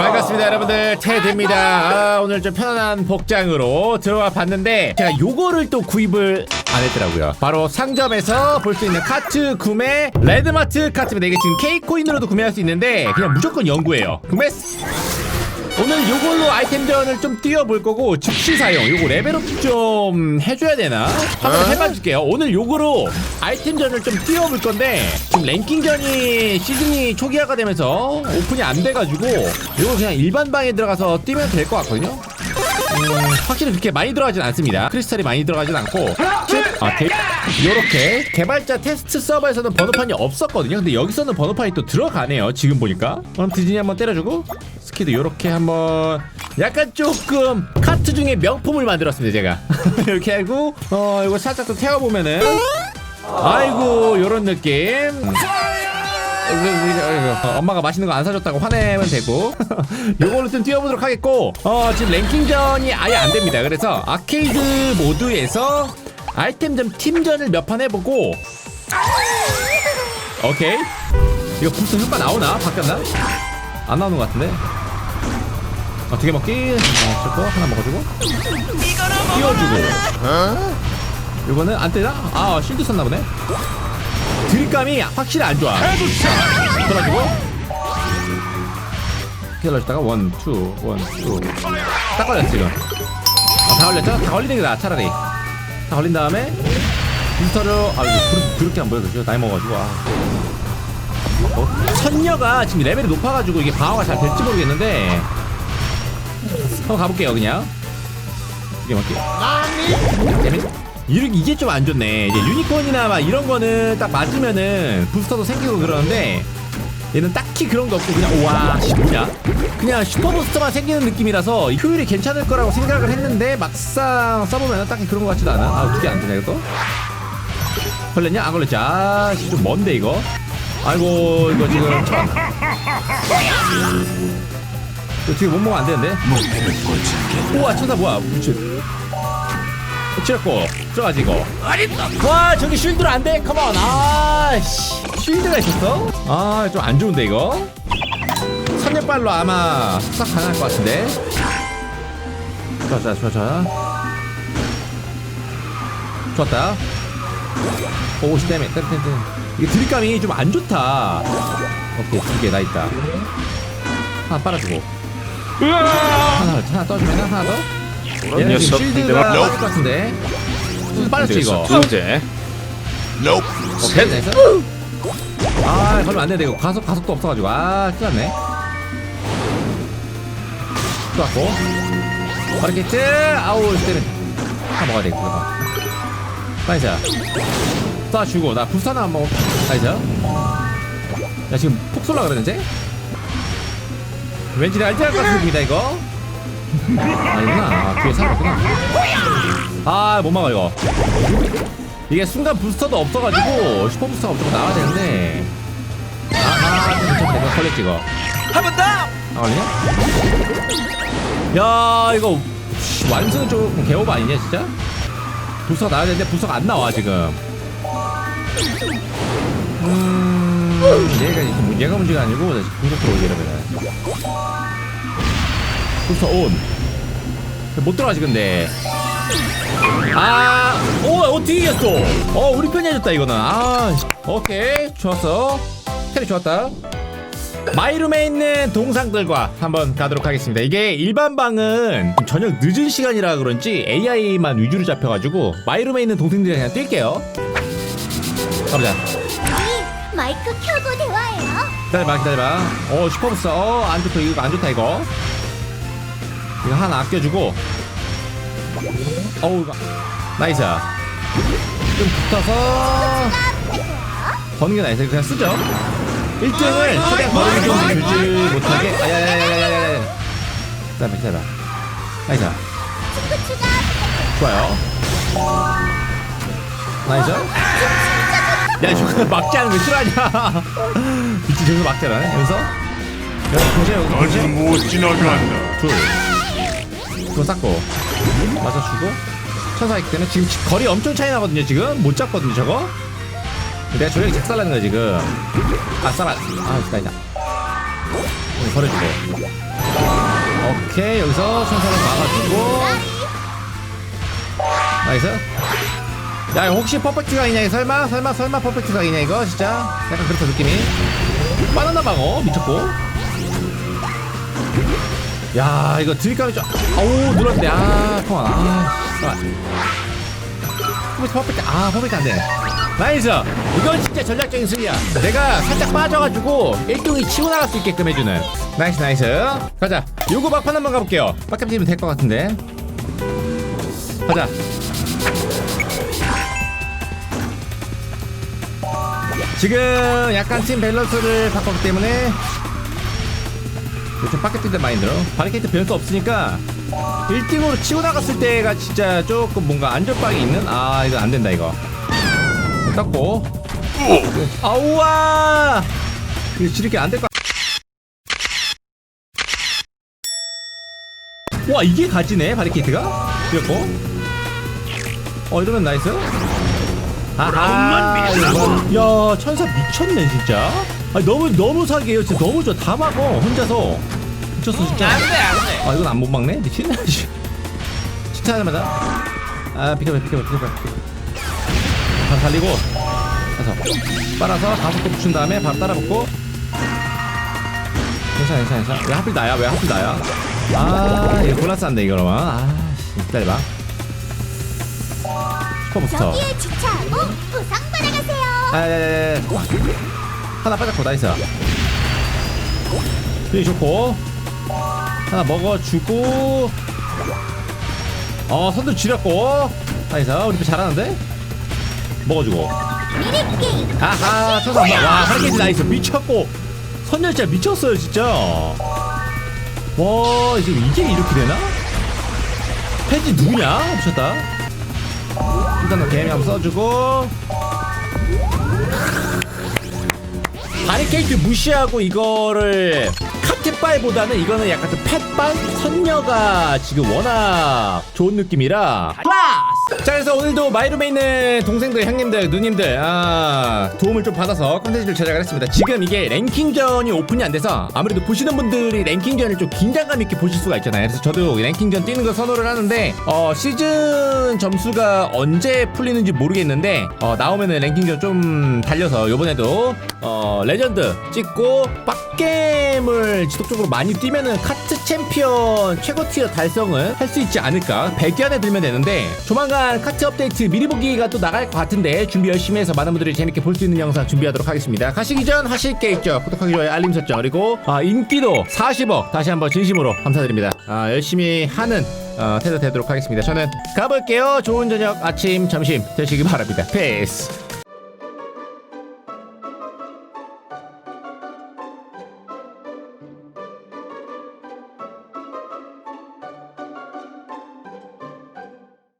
반갑습니다 여러분들. 테드입니다. 아, 오늘 좀 편안한 복장으로 들어와 봤는데 제가 요거를 또 구입을 안 했더라고요. 바로 상점에서 볼 수 있는 카트 구매 레드마트 카트입니다 이게 지금 K코인으로도 구매할 수 있는데 그냥 무조건 연구예요. 구매 오늘 요걸로 아이템전을 좀 뛰어볼 거고 즉시 사용. 요거 레벨업 좀 해줘야 되나? 한번 해봐줄게요. 오늘 요거로 아이템전을 좀 뛰어볼 건데 지금 랭킹전이 시즌이 초기화가 되면서 오픈이 안 돼가지고 요거 그냥 일반 방에 들어가서 뛰면 될 것 같거든요. 음, 확실히 그렇게 많이 들어가진 않습니다. 크리스탈이 많이 들어가진 않고 아, 데, 요렇게 개발자 테스트 서버에서는 번호판이 없었거든요. 근데 여기서는 번호판이 또 들어가네요. 지금 보니까. 그럼 디즈니 한번 때려주고 스키도 요렇게 한번. 약간 조금 카트 중에 명품을 만들었습니다 제가. 이렇게 하고 어 이거 살짝 또 태워보면은. 아이고 요런 느낌. 어, 엄마가 맛있는 거 안 사줬다고 화내면 되고. 요걸로 좀 뛰어보도록 하겠고. 어 지금 랭킹전이 아예 안 됩니다. 그래서 아케이드 모드에서 아이템전 팀전을 몇 판 해보고. 오케이. 이거 부스 효과 나오나? 바뀌었나? 안 나오는 것 같은데? 어, 두개 먹기. 어, 저거 하나 먹어주고. 띄워주고. 이거는 안 되나? 아 실드 썼나 보네. 드립감이 확실히 안 좋아. 떨어지고. 킬러주다가 원, 투, 원, 투. 딱 걸렸어 지금. 어, 다 걸렸죠? 다 걸리는 게 나아 차라리. 다 걸린 다음에 부스터를 아 이거 그렇- 그렇게 안 보여 그죠? 나이 먹어가지고 아. 어? 선녀가 지금 레벨이 높아가지고 이게 방어가 잘 될지 모르겠는데 한번 가볼게요 그냥 이게 맞게 이게 좀 안 좋네 이제 유니콘이나 막 이런 거는 딱 맞으면은 부스터도 생기고 그러는데 얘는 딱히 그런 거 없고 그냥 우와 씨 뭐냐? 그냥 슈퍼부스터만 생기는 느낌이라서 효율이 괜찮을 거라고 생각을 했는데 막상 써보면 딱히 그런 거 같지도 않아. 아 두 개 안 되네 이것도 걸렸냐? 안 걸렸지. 아씨 좀 먼데 이거. 아이고 이거 지금 천 이거 지금 못 먹으면 안 되는데? 우와 천사 뭐야? 미친 치렸고 들어가지 이거 와 저기 쉴드로 안돼? 컴온 아씨. 쉴드가 있었어? 아 좀 안 좋은데 이거? 선녀발로 아마 수락 가능할 것 같은데. 좋아 좋았다. 오50 때문에 땡땡땡 이게 드립감이 좀 안 좋다. 오케이 두개 나 있다. 하나 빨아주고. 하나 하나 떠주면 하나 더 얘는 지금 녀석 상대방 빠질 것 같은데. 좀 빨랐지 이거. 둘째. 오케이. 나이스 아 걸리면 안 되는데 이거. 가속 가속도 없어가지고. 아 큰일 났네. 좋았고. 바르케트. 아우 때는 다 먹어야 돼 이거. 나이스 쏴주고 나 부스 하나 안 먹어. 나이스 야 지금 폭 쏠라 그러는지 왠지 내가 1등 할것 같은 느낌이다 이거 아니구나. 아, 뒤에 사람 없구나. 아못 막아 이거. 이게 순간 부스터도 없어가지고 슈퍼 부스터가 무조건 나와야 되는데. 아하 좀 내가 걸렸지 이거. 한번 더! 아 걸리냐? 야 이거 씨, 완승은 조금 개오버 아니냐 진짜? 부스터가 나와야 되는데 부스터가 안 나와 지금. 음 얘가 문- 얘가 문제가 아니고 다시 공격 들어오지 이러면 은 부스터 온못 들어가지 근데 아, 오, 어떻게 이겼어? 어, 우리 편이 해줬다, 이거는. 아, 씨. 오케이. 좋았어. 테리 좋았다. 마이룸에 있는 동상들과 한번 가도록 하겠습니다. 이게 일반 방은 저녁 늦은 시간이라 그런지 AI만 위주로 잡혀가지고 마이룸에 있는 동생들이 그냥 뛸게요. 가보자. 마이크 켜고 대화해요. 기다려봐, 기다려봐. 어, 슈퍼부스. 어, 안 좋다, 이거 안 좋다, 이거. 이거 하나 아껴주고. 어우. 나이스. 좀 붙어서. 버는 게 나이스. 그냥 쓰죠. 1등을 최대한 버리기 좀 주지 못하게. 아야야야야야야. 기다려봐. 나이스. 좋아요. 나이스. 야, 저거 막지 않은 거 싫어하냐? 미친 저기서 막잖아. 여기서. 여기 보세요, 여기 보세요. 못 지나간다 둘. 그거 쌓고. 맞아 주고. 천사이기 때문에 지금 거리 엄청 차이 나거든요, 지금. 못 잡거든요, 저거. 내가 저녁에 작살나는 거야, 지금. 아, 쌀아. 아, 아니다. 버려주고. 오케이 여기서 천사를 막아주고 나이스 야 혹시 퍼펙트가 이거 설마 설마 설마 퍼펙트가 아니냐 이거 진짜 약간 그렇다 느낌이 바나나 방어 미쳤고 야 이거 드립감이 좀 아우 눌렀네. 아 통화 아 잠깐만 퍼펙트 아 퍼펙트 안돼. 나이스 이건 진짜 전략적인 승리야. 내가 살짝 빠져가지고 1등이 치고 나갈 수 있게끔 해주는. 나이스 나이스. 가자. 요거 막판 한번 가볼게요. 빡겜 뛰면 될 것 같은데. 가자. 지금 약간 팀 밸런스를 바꿨기 때문에 뛴다 많이 들어. 바리케이트 변수 없으니까 1등으로 치고 나갔을 때가 진짜 조금 뭔가 안전빵이 있는? 아 이거 안 된다 이거. 떴고. 아우와! 이거 지르게 안될 거. 와 이게 가지네 바리케이트가? 이었고. 어 이러면 나이스. 아하. 야 천사 미쳤네 진짜 아 너무 너무 사기예요 진짜. 너무 좋아. 다 막어 혼자서. 미쳤어 진짜. 안돼 안돼. 아 이건 안 못 막네? 미친 진짜. 하자마자. 아 비켜봐 비켜봐 비켜봐 다 살리고 가서. 빨아서 다섯 개 붙인 다음에 바로 따라 붙고. 괜찮아 괜찮아 괜찮아. 왜 하필 나야? 왜 하필 나야? 아 이거 골라싼데 이거 그러면. 아씨 기다려봐. 슈퍼부스터. 여기에 주차하고 보상 받아가세요. 아야야야 하나 빠졌고 나이스. 여기 좋고. 하나 먹어주고. 어 선두 지렸고. 나이스. 우리 편 잘하는데? 먹어주고. 아하 천사 와 하리케이트 나이스. 미쳤고. 진짜 미쳤어요 진짜. 와 지금 이게 이렇게 되나? 패지 누구냐? 미쳤다. 일단은 개미 한번 써주고 바리케이트 무시하고 이거를 카켓바이보다는 이거는 약간 좀 팻반 선녀가 지금 워낙 좋은 느낌이라. 클라스! 자 그래서 오늘도 마이룸에 있는 동생들 형님들 누님들 아 도움을 좀 받아서 컨텐츠를 제작을 했습니다. 지금 이게 랭킹전이 오픈이 안 돼서 아무래도 보시는 분들이 랭킹전을 좀 긴장감 있게 보실 수가 있잖아요. 그래서 저도 랭킹전 뛰는 거 선호를 하는데 어 시즌 점수가 언제 풀리는지 모르겠는데 어 나오면은 랭킹전 좀 달려서 요번에도 어 레전드 찍고 빡 겜을 지속적으로 많이 뛰면은 카트 챔피언 최고 티어 달성을 할 수 있지 않을까? 100개 안에 들면 되는데 조만간 카트 업데이트 미리 보기가 또 나갈 것 같은데 준비 열심히 해서 많은 분들이 재밌게 볼 수 있는 영상 준비하도록 하겠습니다. 가시기 전 하실 게 있죠. 구독하기 좋아요 알림 설정 그리고 아, 인기도 40억 다시 한번 진심으로 감사드립니다. 아, 열심히 하는 어, 태도 되도록 하겠습니다. 저는 가볼게요. 좋은 저녁 아침 점심 되시기 바랍니다. 페이스